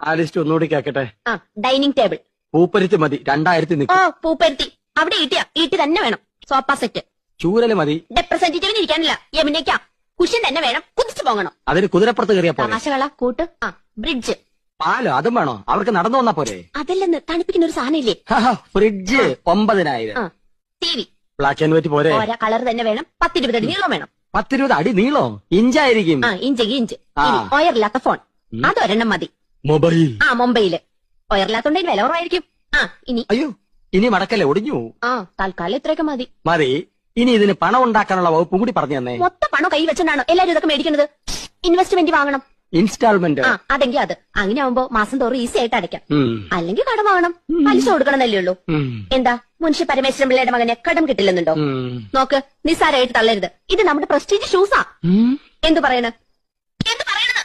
ആ ലിസ്റ്റ് ഒന്നുകൂടി കേക്കട്ടെ? ആ ഡൈനിങ് ടേബിൾ പൂപ്പരുത്തി മതി രണ്ടായിരത്തി ഓ നിൽക്കും പൂപ്പരുത്തി. അവിടെ ഈട്ടിയാ ഈട്ടി തന്നെ വേണം. സോഫ സെറ്റ് ചൂരൽ മതി. റെപ്രസെന്റേറ്റീവിന് ഇരിക്കാനില്ല. യമുനയ്ക്ക കുഷ്യൻ തന്നെ വേണം. കുതിച്ചു പോകണം. അതിന് കുതിരപ്പുറത്ത് കയറിയാ പോലെ തമാശകള കൂട്ട്. ആ ബ്രിഡ്ജ് പാലോ അതും വേണോ? അവർക്ക് നടന്നു വന്നാ പോരെ? അതല്ലെന്ന് തണുപ്പിക്കുന്ന ഒരു സാധനം ഇല്ലേ ഫ്രിഡ്ജ് ഒമ്പതിനായിരം. ആ T V black and white പോരെ? ഓരോ കളർ തന്നെ വേണം. പത്തിരുപത് അടി നീളം വേണം. പത്തിരുപത് അടി നീളോ ഇഞ്ചായിരിക്കും. ആ ഇഞ്ച് ഇഞ്ച്. ആ. ഇല്ലാത്ത ഒയറില്ലാത്ത ഫോൺ. അതൊരെണ്ണം മതി. മൊബൈൽ. ആ മുംബൈയിൽ ഒയറില്ലാത്തോണ്ട് വില കുറവായിരിക്കും. ആ ഇനി. അയ്യോ ഇനി മടക്കല്ലേ ഒടിഞ്ഞു? ആ തൽക്കാലം ഇത്രയൊക്കെ മതി. മതി. ഇനി ഇതിന് പണം ഉണ്ടാക്കാനുള്ള വകുപ്പും കൂടി പറഞ്ഞു തന്നെ. മൊത്തം പണം കൈ വെച്ചാണ് എല്ലാരും ഇതൊക്കെ മേടിക്കുന്നത്. ഇൻവെസ്റ്റ്മെന്റ് വാങ്ങണം. ഇൻസ്റ്റാൾമെന്റ് ആ അതെങ്കിൽ അത്. അങ്ങനെ ആവുമ്പോ മാസം തോറും ഈസി ആയിട്ട് അടയ്ക്കാം. അല്ലെങ്കിൽ കടം വാങ്ങണം. പലിശ കൊടുക്കണമെന്നല്ലേ ഉള്ളൂ. എന്താ? മുൻഷി പരമേശ്വരൻ പിള്ളയുടെ മകനെ കടം കിട്ടില്ലെന്നുണ്ടോ? നോക്ക് നിസ്സാരമായിട്ട് തള്ളരുത്. ഇത് നമ്മുടെ പ്രസ്റ്റീജ് ഷൂസാ എന്തു പറയണ? എന്തു പറയണെന്ന്